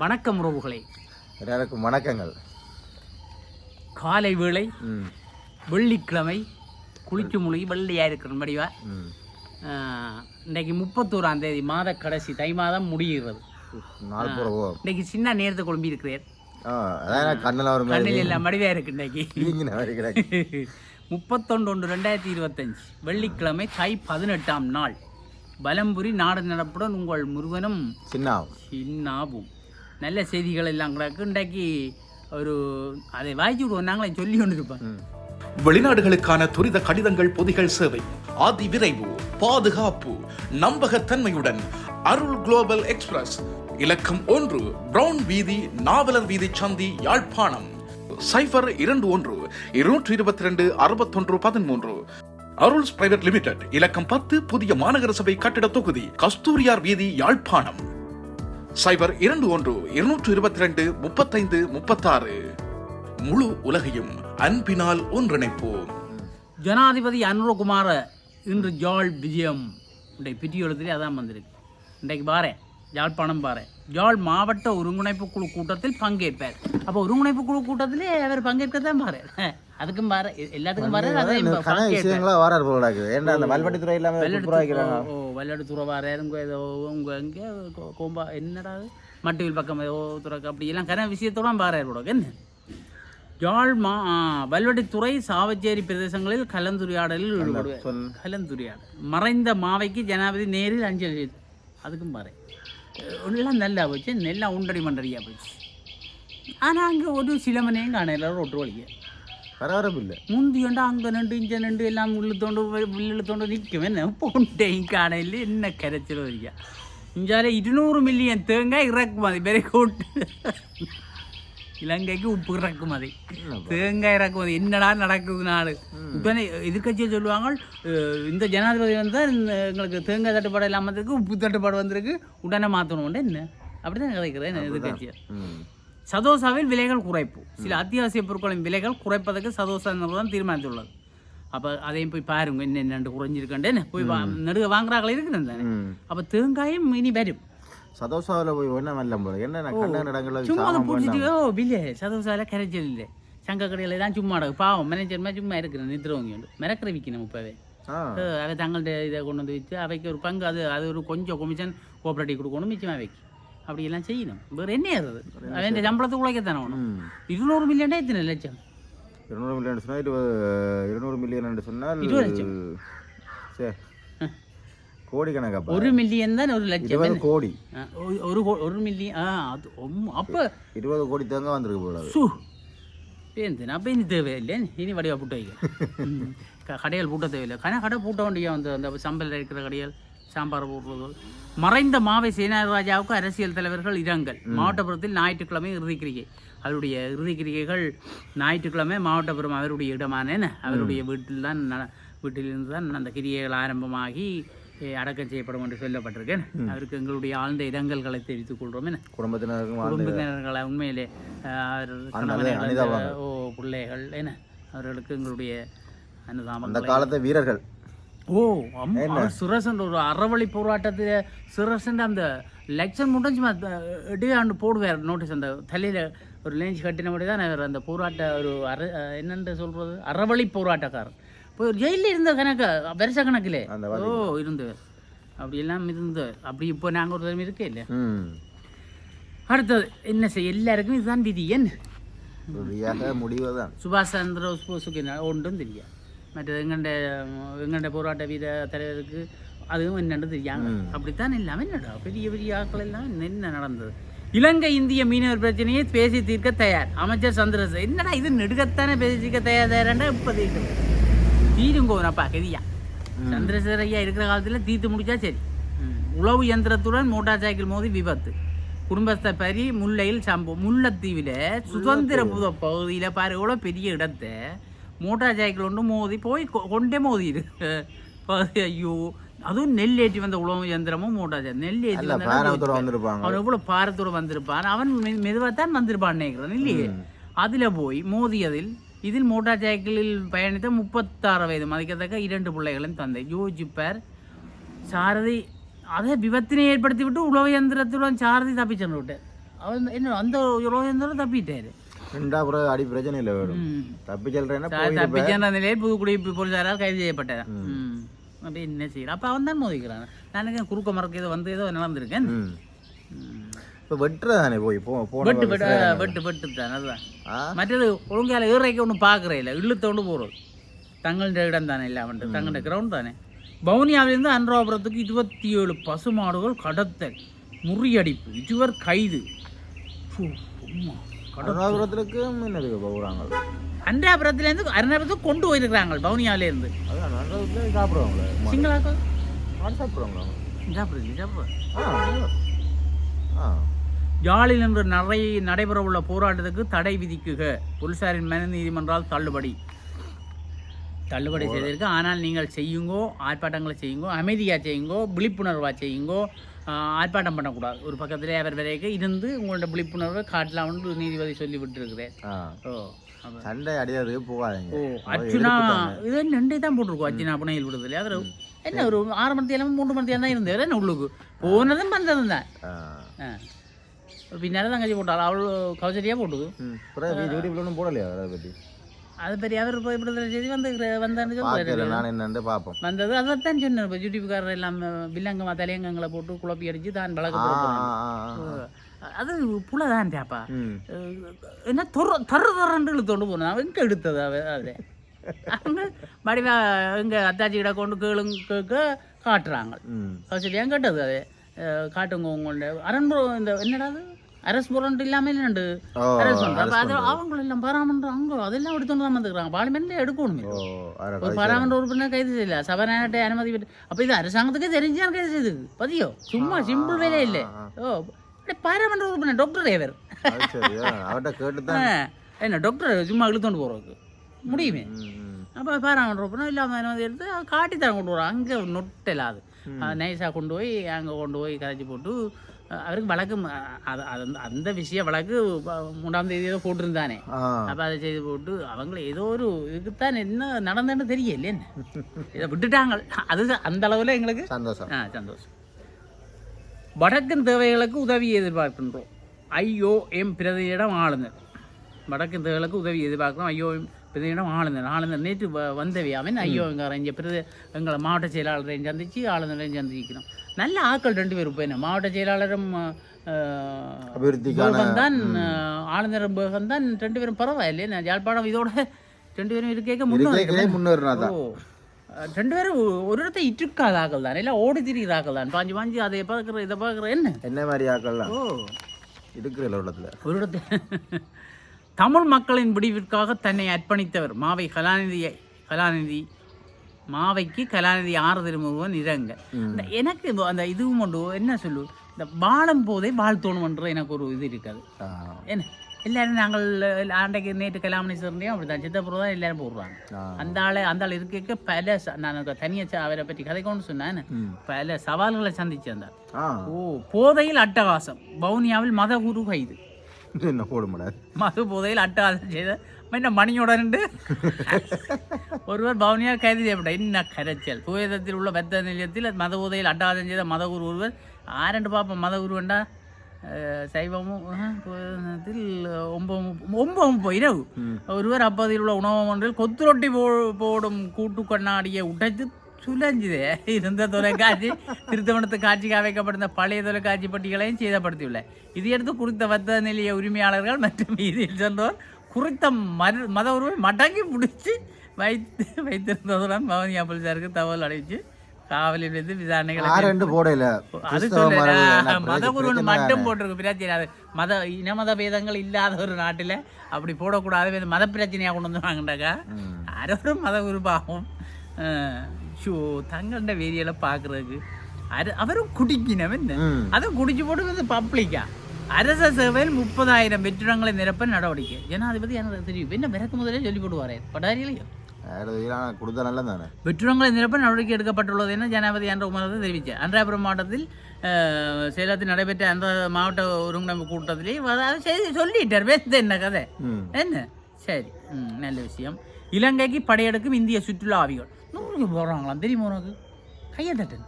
வணக்கம் உறவுகளே. எல்லாருக்கும் வணக்கங்கள். காலை வேளை வெள்ளிக்கிழமை குளிச்சு முழுகி வெள்ளையாக இருக்கிற முடிவா இன்றைக்கு முப்பத்தோராம் தேதி மாத கடைசி தை மாதம் முடிகிறது. இன்னைக்கு சின்ன நேரத்தை குழம்பி இருக்கிறேன். கண்ணில் எல்லாம் மடிவாக இருக்கு இன்னைக்கு. முப்பத்தொன்று ஒன்று ரெண்டாயிரத்தி இருபத்தஞ்சு வெள்ளிக்கிழமை தை பதினெட்டாம் நாள். பலம்புரி நாடு நடப்புடன் உங்கள் முருகனும் சின்னாவும். சின்னாவும். நல்ல செய்திகள் எல்லாம் கிடக்கு இன்றைக்கு ஒரு அதை வாய்ச்சி விடுவோம். நாங்களே சொல்லி கொண்டு இருப்போம் வெளிநாடுகளுக்கான துரித கடிதங்கள் பொதிகள் சேவை. அதி விரைவு பாதுகாப்பு நம்பகத்தன்மையுடன் அருள் குளோபல் எக்ஸ்பிரஸ். இலக்கம் ஒன்று பிரவுன் வீதி நாவலர் வீதி சந்தி யாழ்ப்பாணம். சைபர் இரண்டு ஒன்று இருநூற்றி இருபத்தி ரெண்டு அறுபத்தொன்று பதிமூன்று. அருள்ஸ் பிரைவேட் லிமிடெட் இலக்கம் பத்து புதிய மாநகர சபை கட்டிட தொகுதி கஸ்தூரியார் வீதி யாழ்ப்பாணம். சைபர் இரண்டு ஒன்று இருநூற்று இருபத்தி ரெண்டு முப்பத்தைந்து முப்பத்தாறு. முழு உலகையும் அன்பினால் ஒன்றிணைப்போம். ஜனாதிபதி அனுரகுமார இன்று ஜாழ் விஜயம். இன்றைய பிரியோளத்திலே அதான் வந்திருக்கு. இன்றைக்கு பாரேன். யாழ்ப்பாணம் பாரேன். யாழ் மாவட்ட ஒருங்கிணைப்பு குழு கூட்டத்தில் பங்கேற்பார். அப்போ ஒருங்கிணைப்பு குழு கூட்டத்திலே அவர் பங்கேற்கத்தான் பாரு. அதுக்கும் பாரு. எல்லாத்துக்கும் பாரு. விஷயங்களா வராரு போல ஏன்டா அந்த வல்வட்டித்துறை இல்லாமல் ஓ வல்லடு துறை வாராரு இங்கே ஏதோ உங்க இங்கே கோம்பா என்னடா? மட்டுவில் பக்கம் ஏதோ துறக்கு அப்படி எல்லாம் கன விஷயத்தோட பாராரு கூட என்ன? யாழ் மா ஆ, வல்வடித்துறை சாவச்சேரி பிரதேசங்களில் கலந்துரையாடலில் ஈடுபடுவார். கலந்துரையாடல். மறைந்த மாவைக்கு ஜனாதிபதி நேரில் அஞ்சலி. அதுக்கும் பாரு. எல்லாம் நல்லா போச்சு எல்லாம் உண்டடி மண்டடியாக போச்சு. ஆனால் அங்கே ஒரு சிலமனையும் காணல ரோட்டு வழியை. பரவாயில்ல இல்லை முந்தியோண்டு அங்கே நின்று இங்கே நின்று எல்லாம் உள்ளுத்தோண்டு உள்ளுத்தோண்டு நிற்கும். என்ன பொண்டையும் காணையில் என்ன கரைச்சல் வரியா இஞ்சால இருநூறு மில்லியன் தேங்காய் இறக்குமதி பெரிய கூட்டு. இலங்கைக்கு உப்பு இறக்குமதி தேங்காய் இறக்குமதி என்னடா நடக்குது நாடு உடனே எதிர்கட்சியை சொல்லுவாங்க இந்த ஜனாதிபதி வந்தால் எங்களுக்கு தேங்காய் தட்டுப்பாடு இல்லாமல் வந்திருக்கு உப்பு தட்டுப்பாடு வந்திருக்கு உடனே மாற்றணும் என்ன? அப்படி தான் கிடைக்கிறேன் எதிர்கட்சியை சதோசாவில் விலைகள் குறைப்பு. சில அத்தியாவசிய பொருட்களின் விலைகள் குறைப்பதற்கு சதோசா நிறுவனம் தீர்மானித்துள்ளது. அப்போ அதையும் போய் பாருங்க என்ன என்னண்டு குறைஞ்சிருக்கேன் போய் நடுக வாங்குறாங்களே இருக்குன்னு தானே? அப்போ தேங்காயும் இனி வரும். சதோஷாவில் போய் ஒன்றும் வரல போல என்ன கண்ட இடங்களில் சும்மா பிடிச்சிட்டு பில்லே சதோசாவில் கரைச்சல் இல்லை சங்க கடையில் தான் சும்மா அடகு பாவம் மேனேஜர் மாதிரி சும்மா இருக்கிறேன் நிறுத்துறவங்க உண்டு மிரக்கிற விற்கணும் இப்போவே அவை தங்கள்கிட்ட இதை கொண்டு வந்து வச்சு அவைக்கு ஒரு பங்கு அது அது ஒரு கொஞ்சம் கமிஷன் கோஆப்ரேட்டிவ் கொடுக்கணும் மிச்சமாக வைக்க அப்படி எல்லாம் செய்யணும். வேறு என்ன ஏறுது? அவன் சம்பளத்துக்கு உழைக்கத்தானே வேணும். ம். இருநூறு மில்லியன் எத்தனை லட்சம்? இருநூறு மில்லியன் சொன்னால் இருபது இருநூறு மில்லியன் சொன்னால் இருபது லட்சம். சரி கோடி கணக்காப்பா ஒரு மில்லியன் தான் ஒரு லட்சம்? கோடி. ஒரு- ஒரு மில்லியன் ஆ அது அப்போ இருபது கோடி தேங்காய் வந்திருக்கு போல. சு. பேருந்து அப்போ இனி தேவையில்லை. இனி வடிவா பூட்ட வைக்க. கடைகள் பூட்ட தேவையில்லை. கன கடை பூட்ட வேண்டிய வந்து அந்த சம்பல் இருக்கிற கடைகள் சாம்பார் போடுறது மறைந்த மாவை சேனாராஜாவுக்கு அரசியல் தலைவர்கள் இரங்கல். மாவட்டபுரத்தில் ஞாயிற்றுக்கிழமை இறுதிக்கிரிகை அவருடைய இறுதிக்கிரிகைகள் ஞாயிற்றுக்கிழமை மாவட்டபுரம் அவருடைய இடமான என்ன, அவருடைய வீட்டில் தான் வீட்டிலிருந்து தான் அந்த கிரியைகள் ஆரம்பமாகி அடக்கம் செய்யப்படும் என்று சொல்லப்பட்டிருக்கேன் அவருக்கு எங்களுடைய ஆழ்ந்த இரங்கல்களை தெரிவித்துக் கொள்கிறோம். என்ன? குடும்பத்தினருக்கும் வாழ்ந்து குடும்பத்தினர்களை உண்மையிலே ஓ பிள்ளைகள் என்ன? அவர்களுக்கு எங்களுடைய அந்த காலத்து வீரர்கள். ஓ சுரசன் ஒரு அறவழி போராட்டத்தில் சுரசன் அந்த லெக்சர் மட்டும் சும்மா இடையே ஆண்டு போடுவார் நோட்டீஸ். அந்த தலையில் ஒரு லேஞ்ச் கட்டினபடி தான் அவர் அந்த போராட்ட ஒரு அற அஹ், என்னன்னு சொல்கிறது அறவழி போராட்டக்காரர். இப்போ ஜெயிலில் இருந்த கணக்கு வருஷ கணக்கிலே. ஓ இருந்தவர் அப்படி எல்லாம் இருந்து. அப்படி இப்போ நாங்கள் ஒரு தடவை இருக்கே இல்லை அடுத்தது என்ன செய்ய எல்லாருக்கும் இதுதான் விதி என்ன சரியாக முடிவு தான் சுபாஷ் சந்திர போஸுக்கு ஒன்றும் தெரியாது. மற்றது எங்கண்ட எங்கண்ட போராட்ட வீர தலைவருக்கு அதுவும் என்னன்னு தெரியாங்க அப்படித்தான் எல்லாமே. என்னடா பெரிய பெரிய ஆட்கள் எல்லாம் என்ன நடந்தது? இலங்கை இந்திய மீனவர் பிரச்சனையை பேசி தீர்க்க தயார். அமைச்சர் சந்திரசேகர் என்னடா இது நெடுக்கத்தானே பேசி தீர்க்க தயார் தயாராண்டா இப்போ தீர்க்கும் தீருங்கோனப்பா கதியா சந்திரசேகர் ஐயா இருக்கிற காலத்தில் தீர்த்து முடிச்சா சரி. ம். உளவு இயந்திரத்துடன் மோட்டார் சைக்கிள் மோதி விபத்து. குடும்பஸ்த பரி முல்லையில் சம்பவம் முல்லைத்தீவில் சுதந்திர புத பகுதியில் பாரு எவ்வளோ பெரிய இடத்தை. மோட்டார் சைக்கிள் ஒன்று மோதி போய் கொண்டே மோதிடு பகுதி ஐயோ. அதுவும் நெல் ஏற்றி வந்த உழவு இயந்திரமும் மோட்டார் சைக்கிள் நெல் ஏற்றி இல்ல வந்த பேரவத்தோட வந்திருப்பாங்க. அவன் எவ்வளோ பாரத்தோட வந்திருப்பான். அவன் மெதுவாக தான் வந்திருப்பான் நினைக்கிறேன் இல்லையே? அதில் போய் மோதியதில் இதில் மோட்டார் சைக்கிளில் பயணித்த முப்பத்தாறு வயது மதிக்கத்தக்க இரண்டு பிள்ளைகளின் தந்தை. யோசிப்பார் சாரதி அதை விபத்தினை ஏற்படுத்தி விட்டு உழவு இயந்திரத்துடன் சாரதி தப்பிச்சென்று விட்டு அவன் என்ன அந்த தப்பிட்டாரு. ரெண்டா அப்புறம் அடி பிரச்சனை இல்லை. தப்பி செல்றேன்னா த- போயிருப்ப. தப்பிச்சேன்ற நிலையில் புதுக்குடி போலீசாரால் கைது செய்யப்பட்டதா? அப்படி என்ன செய்யலாம்? அப்போ அவன் தான் மோதிக்கிறான். நான் குறுக்க மறக்க ஏதோ வந்து ஏதோ நடந்திருக்கேன். இப்போ வெட்டுறதானே போய்? போ வெட்டு வெட்டு வெட்டு வெட்டு தான் அதுதான். மற்றது ஒழுங்கால ஏறைக்கு ஒன்றும் பார்க்குறே இல்லை. இழுத்தோண்டு போகிறது தங்களுடைய இடம் தானே இல்லை அவன்ட்டு தங்களுடைய கிரவுண்ட் தானே. வவுனியாவிலிருந்து அன்றாபுரத்துக்கு இருபத்தி ஏழு பசுமாடுகள் கடத்தல் முறியடிப்பு இருவர் கைது. கருணாபுரத்துக்கும் என்னதுக்கு போகிறாங்க? அன்றாபுரத்துலேருந்து அருணாபுரத்துக்கு கொண்டு போயிருக்கிறாங்க நல்லதுல சாப்பிடுவாங்களே. சிங்களாக்கள் மாடு சாப்பிடுவாங்களா? சாப்பிடுங்க சாப்பிடுங்க ஆ ஆ. யாழில் இன்று நடை நடைபெறவுள்ள போராட்டத்துக்கு தடை விதிக்குக. போலீசாரின் மனு நீதிமன்றால் தள்ளுபடி. தள்ளுபடி செய்திருக்கு. ஆனால் நீங்கள் செய்யுங்கோ ஆர்ப்பாட்டங்களை செய்யுங்கோ அமைதியாக செய்யுங்கோ விழிப்புணர்வாக செய்யுங்கோ ஆர்ப்பாட்டம் பண்ணக்கூடாது. ஒரு பக்கத்திலே அவர் வரைக்கும் இருந்து உங்களோட விழிப்புணர்வை காட்டலாம்னு நீதிபதி சொல்லி விட்டுருக்கிறேன் ஓ சண்டை அடியாதுக்கு போகாதீங்க. ஓ அர்ச்சுனா இது ரெண்டே தான் போட்டிருக்கோம் அர்ச்சுனா புனையில் விடுதலை. அதில் என்ன ஒரு ஆறு மணி தேலம் மூன்று மணி தேலம் தான் இருந்தவர் என்ன உள்ளுக்கு? போனதும் வந்ததும் தான். ஆ. அவள் கௌசரியாக போட்டுது ம் அப்புறம் யூடியூப்ல ஒன்றும் போடலையா அதை பற்றி அது பெரிய அவர் போய் விடுதலை செய்தி வந்து வந்தான்னு சொல்றாரு நான் என்னன்னு பார்ப்போம் வந்தது அதைத்தான் சொன்னேன் இப்போ யூடியூப்காரர் எல்லாம் வில்லங்கமா தலையங்கங்களை போட்டு குழப்பி அடிச்சு தான் ஆ. அது புலதான் டேப்பா ம் என்ன தொற தரு தரண்டு இழுத்தோண்டு போனேன் அவன் எங்கே எடுத்தது அவ அதில் அவங்க வடிவா எங்க அத்தாச்சி கிட்ட கொண்டு கேளுங்க கேட்க காட்டுறாங்க கௌசல்யா கேட்டது அது காட்டுங்க உங்களோட அரண்புரம் இந்த என்னடா அது அரசு புரண்டு இல்லாமல் ஓ அரசு பண்ற. அப்ப அது அவங்க எல்லாம் பராமன்றாங்க அதெல்லாம் எடுத்துட்டு தான் வந்துக்கிறாங்க பார்லிமெண்ட்ல எடுக்கணுமே. ஒரு பாராமன்ற உறுப்பினர் கைது செய்யல. சபநாயகத்தை அனுமதி பெற்று. அப்ப இது அரசாங்கத்துக்கே தெரிஞ்சா கைது செய்யுது பதியோ? சும்மா சிம்பிள் வேலை இல்லை. ஓ பாராமன்ற உறுப்பினர் டாக்டர் ஏவர் என்ன டாக்டர் சும்மா இழுத்தோண்டு போறதுக்கு முடியுமே. அப்போ பாராமன்ற உறுப்பினர் இல்லாமல் அனுமதி எடுத்து காட்டி தான் கொண்டு வரோம் அங்கே நொட்டலாது நைஸாக கொண்டு போய் அங்கே கொண்டு போய் கரைச்சி போட்டு அவருக்கு வழக்கு அந்த- விஷய வழக்கு மூன்றாம் தேதி ஏதோ போட்டிருந்தானே. அப்போ அதை செய்து போட்டு அவங்கள ஏதோ ஒரு இதுக்குத்தான் என்ன நடந்ததுன்னு தெரியல என்ன? இதை விட்டுட்டாங்க. அது அந்த அளவில் எங்களுக்கு சந்தோஷம். ஆ சந்தோஷம். வடக்கின் தேவைகளுக்கு உதவி எதிர்பார்க்கின்றோம். ஐயோ எம் பிரதியிடம் ஆளுநர். வடக்கின் தேவைகளுக்கு உதவி எதிர்பார்க்கிறோம். ஐயோ எம் பிரதியிடம் ஆளுநர் ஆளுநர் நேற்று வ- வந்தவை அவன் ஐயோ எங்க இங்கே பிரதி எங்களை மாவட்ட செயலாளரையும் சந்திச்சு ஆளுநரையும் சந்திக்கணும் நல்ல ஆட்கள் ரெண்டு பேரும் என்ன மாவட்ட செயலாளரும் தான் பேகம் தான் ரெண்டு பேரும் பரவாயில்லையே நான் யாழ்ப்பாணம் இதோட ரெண்டு பேரும் இருக்கேக்க முன்னேறி இருக்கே முன்னேறினா ரெண்டு பேரும் ஒரு இடத்த இட்டுக்காத ஆக்கள் தான் இல்லை ஓடி திரிகிற ஆக்கள் தான் பாஞ்சு பாஞ்சு அதை பார்க்குற இதை பார்க்குற என்ன? என்ன மாதிரி ஆக்கள்லாம்? ஓ. இருக்கிற இடத்துல ஒரு இடத்த தமிழ் மக்களின் விடிவிற்காக தன்னை அர்ப்பணித்தவர் மாவை கலாநிதி கலாநிதி மாவைக்கு கலாநிதி ஆறுதல் முருகன் இறங்க இந்த எனக்கு அந்த இதுவும் உண்டு. என்ன சொல்லு? இந்த வாழும் போதே வாழ்த்தோணுன்ற எனக்கு ஒரு இது இருக்காது. என்ன? எல்லாரும் நாங்கள் ஆண்டைக்கு நேற்று கலாமணி சேர்ந்தையும் அப்படி தான் சித்தப்புறம் தான் எல்லாரும் போடுறாங்க. அந்த ஆளை அந்த ஆள் இருக்க பல நான் தனியாக அவரை பற்றி கதைக்கணும்னு சொன்னேன் ம். பல சவால்களை சந்திச்சு அந்த ஓ போதையில் அட்டகாசம். வவுனியாவில் மதகுரு கைது என்ன போட முடியாது மது போதையில் அட்டகாசம் செய்த என்ன மணியோட நின்று? ஒருவர் பவுனியா கைது செய்யப்பட்டார் என்ன கரைச்சல்? புவேதத்தில் உள்ள பெத்த நிலையத்தில் மத போதையில் அட்டகாசம் செய்த மதகுரு ஒருவர். ஆரண்டு பார்ப்போம். மதகுருவண்டா அஹ், சைவமும் ஒன்பது ஒன்பது முப்பது இரவு. ஒருவர் அப்பகுதியில் உள்ள உணவு ஒன்றில் கொத்து ரொட்டி போ போடும் கூட்டு கண்ணாடியை உடைத்து சுழஞ்சுதே. இருந்த தொலைக்காட்சி திருத்தவனத்து காட்சிக்கு அமைக்கப்பட்டிருந்த பழைய தொலைக்காட்சி பட்டிகளையும் சேதப்படுத்தியுள்ளார் இதையடுத்து குறித்த வர்த்தக நிலைய உரிமையாளர்கள் மற்றும் வீதியில் சென்றோர் குறித்த மரு மத உருவை மடங்கி பிடிச்சி வைத்து வைத்திருந்ததுடன் பவனியா போலீசாருக்கு தகவல் அளித்து காவலில் வைத்து விசாரணைகளை அது சொல்ல மத குருவன்? மட்டும் போட்டிருக்கு பிரச்சனை அது மத இன மத பேதங்கள் இல்லாத ஒரு நாட்டில் அப்படி போடக்கூடாது மத பிரச்சனையாக கொண்டு வந்து வாங்கிட்டாக்கா. யாரோடும் மத குருபாகும் ஷோ தங்கள்ட வேதியில பார்க்குறதுக்கு அது அவரும் குடிக்கணும். அதுவும் குடிச்சு போட்டு வந்து பப்ளிக்கா அரச சேவையில் முப்பதாயிரம் வெற்றிடங்களை நிரப்ப நடவடிக்கை. ஜனாதிபதி எனக்கு தெரியும். என்ன விறக்கு முதலே சொல்லி போடுவாரே. தானே? வெற்றிடங்களை நிரப்ப நடவடிக்கை எடுக்கப்பட்டுள்ளது என ஜனாதிபதி என்ற உமரத்தை தெரிவித்தார். அன்றாபுரம் மாவட்டத்தில் சேலத்தில் நடைபெற்ற அந்த மாவட்ட ஒருங்கிணைப்பு கூட்டத்திலே செய்தி சொல்லிட்டார். பேசுது என்ன கதை? என்ன? சரி. நல்ல விஷயம். இலங்கைக்கு படையெடுக்கும் இந்திய சுற்றுலா ஆவிகள். நூறு போகிறாங்களாம் தெரியுமா உனக்கு? கையை தட்டு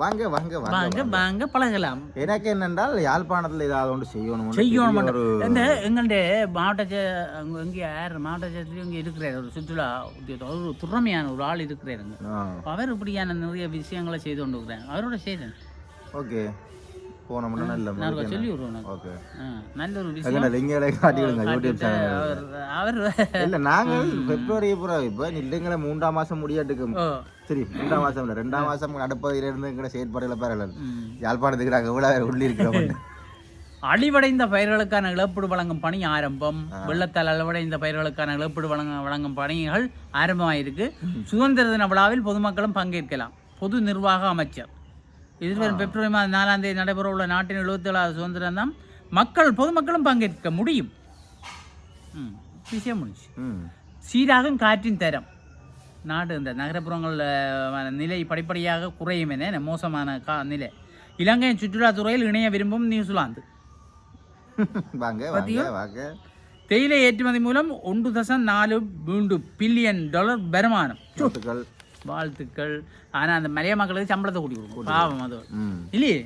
வாங்க வாங்க வாங்க வாங்க. பழகலாம். எனக்கு என்னென்றால் யாழ்ப்பாணத்தில் ஏதாவது ஒன்று செய்யணும். செய்யணும் இந்த எங்களுடைய மாவட்ட இங்கே யார் மாவட்ட சேர்த்துலையும் இங்கே இருக்கிறார். ஒரு சுற்றுலா ஒரு திறமையான ஒரு ஆள் இருக்கிறாருங்க அவர் இப்படியான நிறைய விஷயங்களை செய்து கொண்டு இருக்கிறாங்க அவரோட செய்தேன் ஓகே. போனோம்னா நல்ல நான் ஒருக்கா சொல்லி விடுவோம் உனக்கு. ஓகே. ஆ, நல்ல ஒரு விஷயம். எங்கடா லிங்களை காட்டிவிடுங்க யூடியூப் காட்டிட்டு சேனல் அவர் இல்ல பிப்ரவரி அப்புறம் இப்போ இல்லைங்களே மூன்றாம் மாசம் முடியாட்டுக்கு. சரி மூன்றாம் மாசம் இல்லை ரெண்டாம் மாசம் நடப்பதில் இருந்து எங்கட செயற்பாடுகளை பாருங்கள் ம். யாழ்ப்பாணத்துக்கு நாங்கள் இவ்வளோ உள்ளி இருக்கிறோம். அழிவடைந்த பயிர்களுக்கான இழப்பீடு வழங்கும் பணி ஆரம்பம். வெள்ளத்தால் அழிவடைந்த பயிர்களுக்கான இழப்பீடு வழங்க வழங்கும் பணிகள் ஆரம்பமாயிருக்கு. சுதந்திர தின விழாவில் பொதுமக்களும் பங்கேற்கலாம். பொது நிர்வாக அமைச்சர். எதிர்வரும் பிப்ரவரி மாதம் நாலாம் தேதி நடைபெற உள்ள நாட்டின் எழுபத்தி ஏழாவது சுதந்திரம் தான் மக்கள் பொதுமக்களும் பங்கேற்க முடியும். விஷயம் முடிஞ்சு சீராகும் காற்றின் தரம். நாடு இந்த நகரப்புறங்களில் நிலை படிப்படியாக குறையும் என மோசமான கா நிலை. இலங்கையின் சுற்றுலாத்துறையில் இணைய விரும்பும் நியூசிலாந்து. தேயிலை ஏற்றுமதி மூலம் ஒன்று தசம் நாலு மூன்று பில்லியன் டாலர் வருமானம். வாழ்த்துக்கள். ஆனால் அந்த மலைய மக்களுக்கு சம்பளத்தை கூட்டி கொடுக்கும் பாவம் அது. இல்லையே?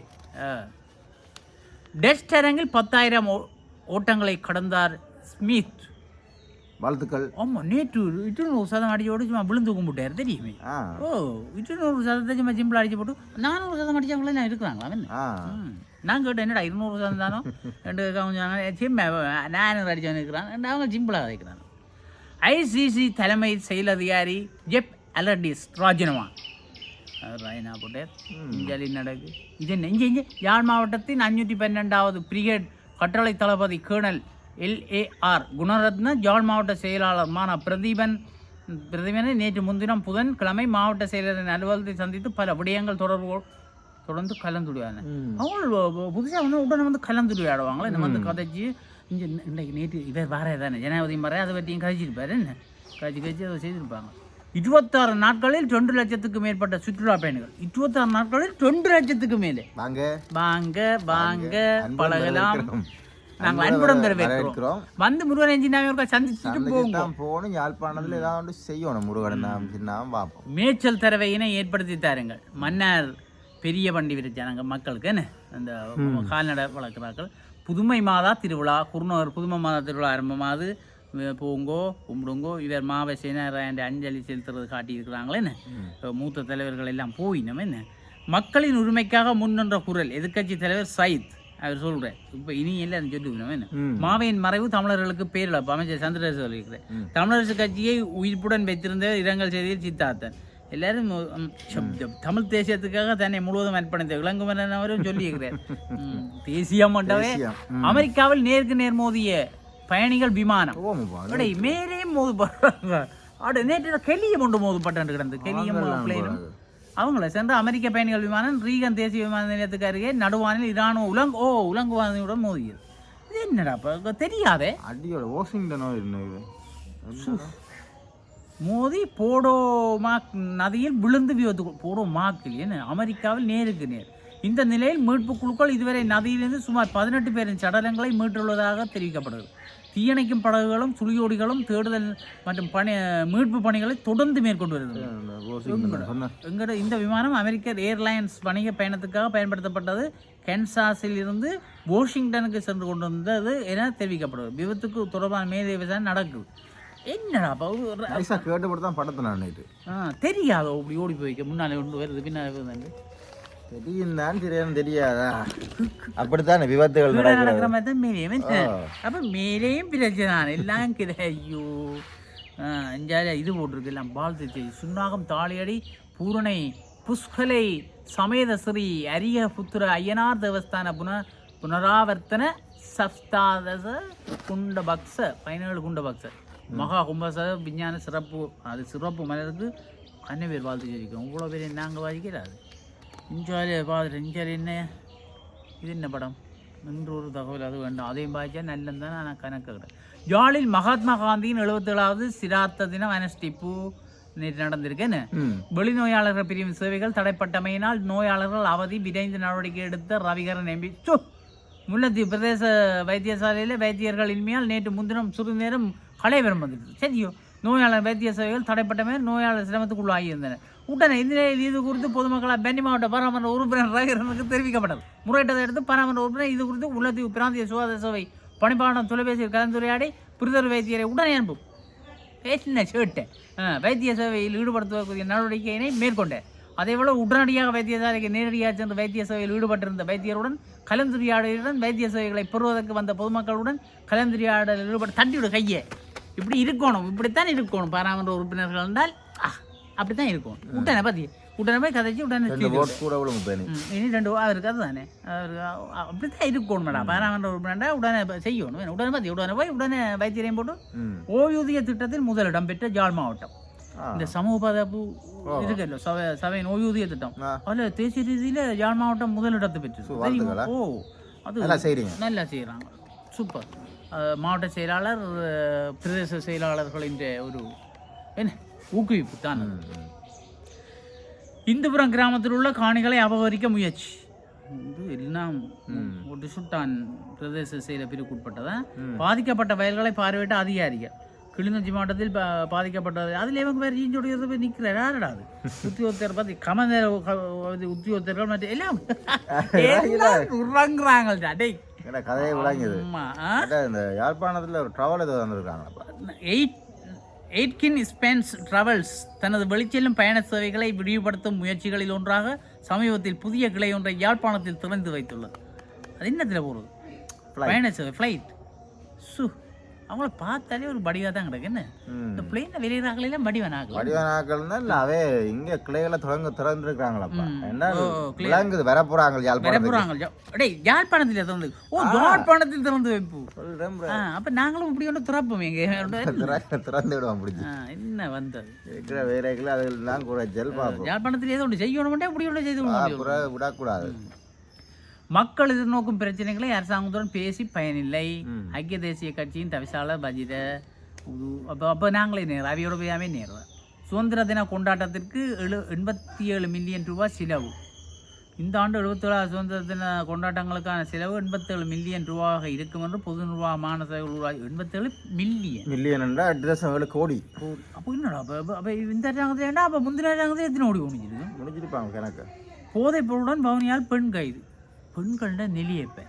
டெஸ்ட் அரங்கில் பத்தாயிரம் ஓட்டங்களை கடந்தார் ஸ்மித். வாழ்த்துக்கள். ஆமாம் நேற்று இட்டுநூறு சதம் அடிச்சோடு சும்மா விழுந்து கும்பிட்டார் தெரியுமே? ஆ. ஓ இட்டுநூறு சதத்தை சும்மா சிம்பிள் அடிச்சு போட்டு நானூறு சதம் அடிச்சவங்களே நான் இருக்கிறாங்களா. நான் கேட்டேன் என்னடா இருநூறு சதம் தானோ? ரெண்டு கவனிச்சாங்க சிம்ம நானூறு அடிச்சவன் இருக்கிறான். அவங்க சிம்பிளாக வைக்கிறாங்க ஐசிசி தலைமை செயல் அதிகாரி ஜெப் அலர்டிஸ் ராஜினமா ராயனா போட்டார் இஞ்சாலி நடக்கு இது என்ன இங்கே இங்கே யாழ் மாவட்டத்தின் அஞ்சூற்றி பன்னெண்டாவது பிரிகேட் கட்டளை தளபதி கேர்னல் எல்ஏஆர் குணரத்ன யாழ் மாவட்ட செயலாளர் மான பிரதீபன் பிரதீபனை நேற்று முன்தினம் புதன் கிழமை மாவட்ட செயலரின் அலுவலகத்தை சந்தித்து பல விடயங்கள் தொடர்பு தொடர்ந்து கலந்துடுவாங்க அவங்க புதுசாக வந்து உடனே வந்து கலந்துடுவாடுவாங்களே இந்த வந்து கதைச்சு இங்கே இன்றைக்கு நேற்று இவர் வர தானே ஜனாதிபதி வர அதை பற்றியும் கழிச்சிருப்பாரு என்ன கழிச்சு கழிச்சு அதை செய்திருப்பாங்க இருபத்தாறு நாட்களில் ரெண்டு லட்சத்துக்கு மேற்பட்ட சுற்றுலா பயணிகள். இருபத்தாறு நாட்களில் ரெண்டு லட்சத்துக்கு மேலே. வாங்க. வாங்க வாங்க. பழகலாம். நாங்கள் அன்புடன் அன்புடன் வர- வரவேற்கிறோம். வந்து முருகன் எஞ்சினாவே சந்திச்சுட்டு தான் போகணும். யாழ்ப்பாணத்தில் ஏதாவது செய்யணும். முருகன் நாம் பார்ப்போம். மேய்ச்சல் தரவையினை ஏற்படுத்தி தாருங்கள். மன்னர் பெரிய வண்டி விரிச்சாங்க மக்களுக்கு என்ன? அந்த கால்நடை வளர்க்குறார்கள். புதுமை மாதா திருவிழா குருநகர் புதுமை மாதா திருவிழா ஆரம்பமாவது வே- போங்கோ கும்பிடுங்கோ இவர் மாவை சேனாராயண்ட அஞ்சலி செலுத்துறது காட்டியிருக்கிறாங்களே என்ன? மூத்த தலைவர்கள் எல்லாம் போயினோம் என்ன? மக்களின் உரிமைக்காக முன்னின்ற குரல். எதிர்க்கட்சி தலைவர் சயித் அவர் சொல்கிறார் இப்போ இனி எல்லாம் சொல்லிவிடும் என்ன. மாவையின் மறைவு தமிழர்களுக்கு பேரிழப்பு. அமைச்சர் சந்திரசேகர் சொல்லியிருக்கிறேன் தமிழரசு கட்சியை உயிர்ப்புடன் வைத்திருந்த இரங்கல் செய்தியில் சித்தார்த்தன் எல்லாரும். தமிழ் தேசியத்துக்காக தன்னை முழுவதும் அர்ப்பணித்த இளங்குமரன் அவரும் சொல்லியிருக்கிறார். தேசியம் மண்டவே. அமெரிக்காவில் நேருக்கு நேர் மோதிய பயணிகள் விமானம். மேலேயும் மோதுபடுறாங்க அட நேற்று கெலிய கொண்டு மோதுபட்டு கிடந்து. கெலியும் பிளேனும். அவங்கள சென்ற அமெரிக்க பயணிகள் விமானம் ரீகன் தேசிய விமான நிலையத்துக்கு அருகே நடுவானில் இராணுவ உலங் ஓ உலங்குவானியுடன் மோதியது. இது என்னடா இப்ப தெரியாதே? அடியோட வாஷிங்டனோ இருந்தது மோதி போடோமாக் நதியில் விழுந்து விபத்து போடோமாக்கில் என்ன? அமெரிக்காவில் நேருக்கு நேர். இந்த நிலையில் மீட்பு குழுக்கள் இதுவரை நதியிலிருந்து சுமார் பதினெட்டு பேரின் சடலங்களை மீட்டுள்ளதாக தெரிவிக்கப்படுகிறது. தீயணைக்கும் படகுகளும் சுழியோடிகளும் தேடுதல் மற்றும் பணி மீட்பு பணிகளை தொடர்ந்து மேற்கொண்டு வருகிறது. எங்கட இந்த விமானம் அமெரிக்க ஏர்லைன்ஸ் வணிக பயணத்துக்காக பயன்படுத்தப்பட்டது. கென்சாஸில் இருந்து வாஷிங்டனுக்கு சென்று கொண்டு வந்தது என தெரிவிக்கப்படுகிறது. விபத்துக்கு தொடர்பான மேதை விசாரணை நடக்குது. என்னடா கேட்டுப்பட்டு தான் படத்தை நான் தெரியாதோ இப்படி ஓடி போய்க்க முன்னாலே கொண்டு வருது பின்னாலே வருது தெரியும் தான் தெரியாது? தெரியாதா அப்படித்தானே விபத்துகள் நடக்கிற மாதிரி தான் மேலேயும். அப்ப மேலேயும் பிரச்சனை. எல்லாம் கிட ஐயோ. ஆ, இஞ்சால இது போட்டிருக்கு எல்லாம். வாழ்த்து சுண்ணாகம் தாளியடி பூரணை புஷ்கலை சமேத ஸ்ரீ அரிய புத்திர ஐயனார் தேவஸ்தான புன புனராவர்த்தன சப்தாதச குண்ட பக்ஸ பதினேழு குண்ட பக்ஸ மகா கும்பச விஞ்ஞான சிறப்பு. அது சிறப்பு மலருக்கு கண்ணவேர் வாழ்த்து சொல்லிக்கிறோம் இவ்வளோ பேர் நாங்கள் வாதிக்கிறாரு இஞ்சாலே பார்த்துட்டு இஞ்சாலே என்ன? இது என்ன படம்? என்று ஒரு தகவல் அது வேண்டாம். அதையும் பாய்ச்சா நல்லது தான்? நான் கணக்குகிறேன் யாழில் மகாத்மா காந்தியின் எழுபத்தேழாவது சிராத்த தினம் அனுஷ்டிப்பு நேற்று நடந்திருக்கேன்னு வெளிநோயாளர்கள் பிரிவின் சேவைகள் தடைப்பட்டமையினால் நோயாளர்கள் அவதி விரைந்து நடவடிக்கை எடுத்த ரவிகரன் எம்பி. சு! முல்லத்தீவு பிரதேச வைத்தியசாலையில் வைத்தியர்கள் இன்மையால் நேற்று முன்தினம் சிறிது நேரம் கலைவரம் வந்துட்டு சரியோ? நோயாளர் வைத்திய சேவைகள் தடைப்பட்டமே நோயாளர் சிரமத்துக்கு இருந்தன உடனே இந்த நிலையில் இது குறித்து பொதுமக்களால் பென்னி மாவட்ட பாராமன்ற உறுப்பினர் ரகரனுக்கு தெரிவிக்கப்பட்டது. முறையிட்டதை அடுத்து பாராமன்ற உறுப்பினர் இது குறித்து உள்ளத்தீவு பிராந்திய சுகாதார சேவை பணிப்பாளர் தொலைபேசியில் கலந்துரையாடி புரிதல் வைத்தியரை உடனே அனுப்பும். பேசின சேட்டை வைத்திய சேவையில் ஈடுபடுத்துவதற்குரிய நடவடிக்கையினை மேற்கொண்டேன். அதேபோல உடனடியாக வைத்தியசாலைக்கு நேரடியாக சென்று வைத்திய சேவையில் ஈடுபட்டிருந்த வைத்தியருடன் கலந்துரையாடலுடன் வைத்திய சேவைகளை பெறுவதற்கு வந்த பொதுமக்களுடன் கலந்துரையாடலில் ஈடுபட்டு தட்டிவிடு கையை. இப்படி இருக்கணும் இப்படித்தான் இருக்கணும். பாராமன்ற உறுப்பினர்கள் என்றால் அப்படித்தான் இருக்கணும் உடனே பத்தி உடனே போய் கதைச்சு உடனே இனி ரெண்டு அவருக்கு அதுதானே. அவருக்கு அப்படித்தான் இருக்கணும் மேடம். பாராமன்ற உறுப்பினர்டா உடனே செய்யணும். உடனே பத்தி உடனே போய் உடனே வைத்தியரையும் போட்டு ஓய்வூதிய திட்டத்தில் முதலிடம் பெற்ற ஜாழ் மாவட்டம். இந்த சமூக பாதுகாப்பு இருக்குல்ல சபை சபையின் ஓய்வூதிய திட்டம். அதில் தேசிய ரீதியில் ஜாழ் மாவட்டம் முதலிடத்தை? வாழ்த்துக்களா? ஓ அது நல்லா செய்கிறாங்க சூப்பர். மாவட்ட செயலாளர் பிரதேச செயலாளர்களின் ஒரு என்ன ஊக்குவிப்பு தான். இந்துபுரம் கிராமத்தில் உள்ள காணிகளை அபகரிக்க முயற்சி. இது எல்லாம் ஒரு சுட்டான் பிரதேச செயல பிரிவுக்குட்பட்டதா? பாதிக்கப்பட்ட வயல்களை பார்வையிட்ட அதிகாரிகள். கிளிநொச்சி மாவட்டத்தில் பாதிக்கப்பட்டது. அதில் இவங்க வேறு ஜீஞ்சோடைய போய் நிற்கிறார் யாரடா அது? உத்தியோகத்தர் பார்த்து கமந்த உத்தியோகத்தர்கள் மற்ற எல்லாம் எல்லாம் உறங்குறாங்கள்டா. டேய் ஏன்னா கதையை விளங்கியது. இந்த யாழ்ப்பாணத்தில் ஒரு ட்ராவல் ஏதோ வந்திருக்காங்களா எயிட் எயிட்கின் ஸ்பென்ஸ் டிராவல்ஸ் தனது வெளிச்செல்லும் பயண சேவைகளை விரிவுபடுத்தும் முயற்சிகளில் ஒன்றாக சமீபத்தில் புதிய கிளை ஒன்றை யாழ்ப்பாணத்தில் திறந்து வைத்துள்ளது. அது என்னத்தில் போகிறது பயண சேவை ஃப்ளைட் சு அவங்கள பார்த்தாலே ஒரு படிவாக தான் கிடக்கு. என்ன? இந்த பிளேனில் வெளியிறாங்களெல்லாம் படிவனாகலாம் வடிவனாக்கள்னா இல்லை அவே இங்கே கிளைகளை தொடங்க திறந்துருக்காங்களாப்பா. என்ன. விளங்குது வர போகிறாங்க வேற யாழ்ப்பாணத்துக்கு. போகிறாங்க டேய் யாழ்ப்பாணத்தில் திறந்து ஓ யாழ்ப்பாணத்தில் திறந்து வைப்பு அப்போ நாங்களும் இப்படி ஒன்று திறப்போம் எங்க திறந்து- விடுவான் பிடிச்சி என்ன வந்தது? இருக்கிற வேலைகளை அதில் தான் குறைச்சல் பார்ப்போம். யாழ்ப்பாணத்தில் ஏதோ ஒன்று செய்யணும்ட்டே இப்படி ஒன்று செய்து விடக்கூடாது. மக்கள் எதிர்நோக்கும் பிரச்சனைகளை அரசாங்கத்துடன் பேசி பயனில்லை. ஐக்கிய தேசிய கட்சியின் தவிசாளர் பஜித அப்போ அப்போ நாங்களே நேரம் அவையோட போயாமே நேரம் சுதந்திர தின கொண்டாட்டத்திற்கு எழு எண்பத்தி ஏழு மில்லியன் ரூபாய் செலவு. இந்த ஆண்டு எழுபத்தேழாவது சுதந்திர தின கொண்டாட்டங்களுக்கான செலவு எண்பத்தேழு மில்லியன் ரூபாயாக இருக்கும் என்று பொது நிர்வாகமான சேவைகள் உருவாகி எண்பத்தேழு மில்லியன். மில்லியன் என்றா எட்டு தசம் ஏழு கோடி. அப்போ என்னடா அப்போ அப்போ இந்த அரசாங்கத்தில் ஏன்டா அப்போ முந்தின அரசாங்கத்தில் எத்தனை ஓடி முடிஞ்சிருக்கு முடிஞ்சிருப்பாங்க கணக்கு. போதைப் பொருளுடன் பவனியால் பெண் கைது. பெண்களோட நெளியப்ப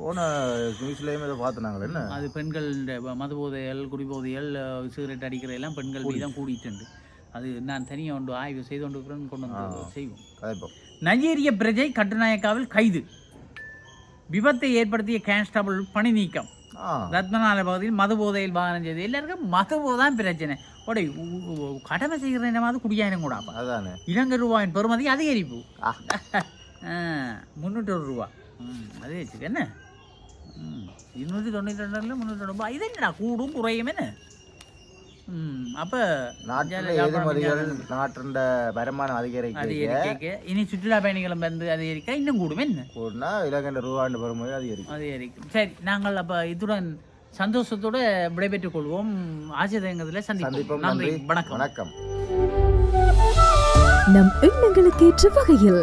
போன நியூஸ்லேயும் இதை பார்த்துனாங்களே என்ன? அது பெண்கள் மது போதைகள் குடிபோதைகள் சிகரெட் அடிக்கிற எல்லாம் பெண்கள் வீதம் கூடிட்டு அது நான் தனியாக ஒன்று ஆய்வு செய்து கொண்டு கொண்டு வந்து செய்வோம். நைஜீரிய பிரஜை கட்டுநாயக்காவில் கைது. விபத்தை ஏற்படுத்திய கான்ஸ்டபிள் பணி நீக்கம். ரத்மநாத பகுதியில் மது போதையில் வாகனம் செய்து எல்லாருக்கும் மது போதான் பிரச்சனை. உடை கடமை செய்கிற என்னமாவது குடியாயிரம் கூடாப்பா அதானே. இலங்கை ரூபாயின் பெறுமதி அதிகரிப்பு. முந்நூற்றொரு ரூபா. ம் அதே வச்சுக்க என்ன? ம் இருநூற்றி தொண்ணூற்றி ரெண்டில் முந்நூற்றி ரூபாய் இது என்னடா கூடும் குறையும் என்ன? ம் அப்போ நாட்டின் வருமானம் அதிகரிக்க அதிகரிக்க இனி சுற்றுலா பயணிகளும் வந்து அதிகரிக்க? இன்னும் கூடும் என்ன? கூடனா இலங்கை ரூபாண்டு பெறும்போது அதிகரிக்கும். அதிகரிக்கும். சரி நாங்கள் அப்போ இத்துடன் சந்தோஷத்தோடு விடைபெற்றுக் கொள்வோம். ஆசிரியங்கத்தில் சந்திப்போம். நன்றி. வணக்கம். வணக்கம். நம் எண்ணங்களுக்கேற்ற வகையில்